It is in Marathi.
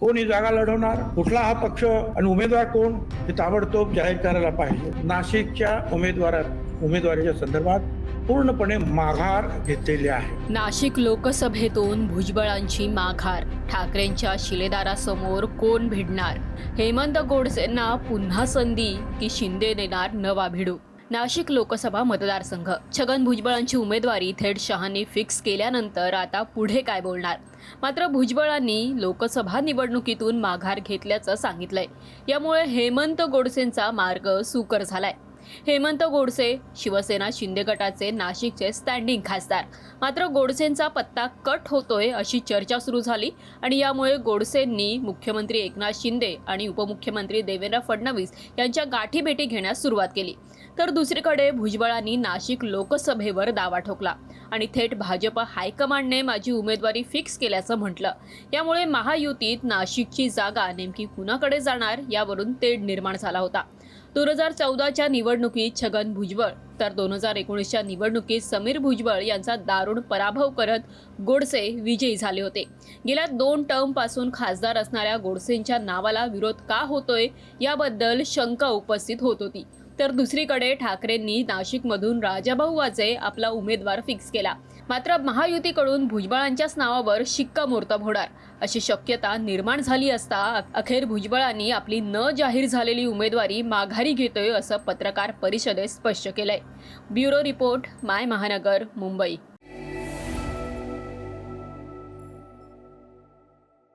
कोण ही जागा लढवणार कुठला हा पक्ष आणि उमेदवार कोण हे ताबडतोब जाहीर करायला पाहिजे. नाशिकच्या उमेदवारात उमेदवारीच्या संदर्भात पूर्णपणे माघार घेतलेली आहे. नाशिक लोकसभेतून भुजबळांची माघार. ठाकरेंच्या शिलेदारासमोर कोण भिडणार? हेमंत गोडसेंना पुन्हा संधी की शिंदे देणार नवा भिडू? नाशिक लोकसभा मतदारसंघ. छगन भुजबळांची उमेदवारी थेट शहांनी फिक्स केल्यानंतर आता पुढे काय बोलणार? मात्र भुजबळांनी लोकसभा निवडणुकीतून माघार घेतल्याचं सांगितलंय. यामुळे हेमंत गोडसेंचा मार्ग सुकर झालाय. हेमंत गोडसे शिवसेना शिंदे गटाचे नाशिकचे स्टँडिंग खासदार. मात्र गोडसेंचा पत्ता कट होतोय अशी चर्चा सुरू झाली आणि यामुळे गोडसेंनी मुख्यमंत्री एकनाथ शिंदे आणि उपमुख्यमंत्री देवेंद्र फडणवीस यांच्या गाठीभेटी घेण्यास सुरुवात केली. तर दुसरीकडे भुजबळांनी नाशिक लोकसभेवर दावा ठोकला आणि थेट भाजप हायकमांडने माझी उमेदवारी फिक्स केल्याचं म्हटलं. यामुळे महायुतीत नाशिकची जागा नेमकी कुणाकडे जाणार यावरून तेढ निर्माण झाला होता. दोन हजार चौदाच्या निवडणुकीत छगन भुजबळ तर दोन हजार एकोणीसच्या निवडणुकीत समीर भुजबळ यांचा दारुण पराभव करत गोडसे विजयी झाले होते. गेल्या दोन टर्मपासून खासदार असणाऱ्या गोडसेंच्या नावाला विरोध का होतोय? याबद्दल शंका उपस्थित होत होती. तर दुसरीकडे ठाकरेंनी नाशिकमधून राजाभाऊ वाजे आपला उमेदवार फिक्स केला. मात्र महायुतीकडून भुजबळांच्याच नावावर शिक्कामोर्तब होणार. अशी शक्यता निर्माण झाली असता अखेर भुजबळांनी आपली न जाहीर झालेली उमेदवारी माघारी घेतोय असं पत्रकार परिषदेत स्पष्ट केलंय. ब्युरो रिपोर्ट माय महानगर मुंबई.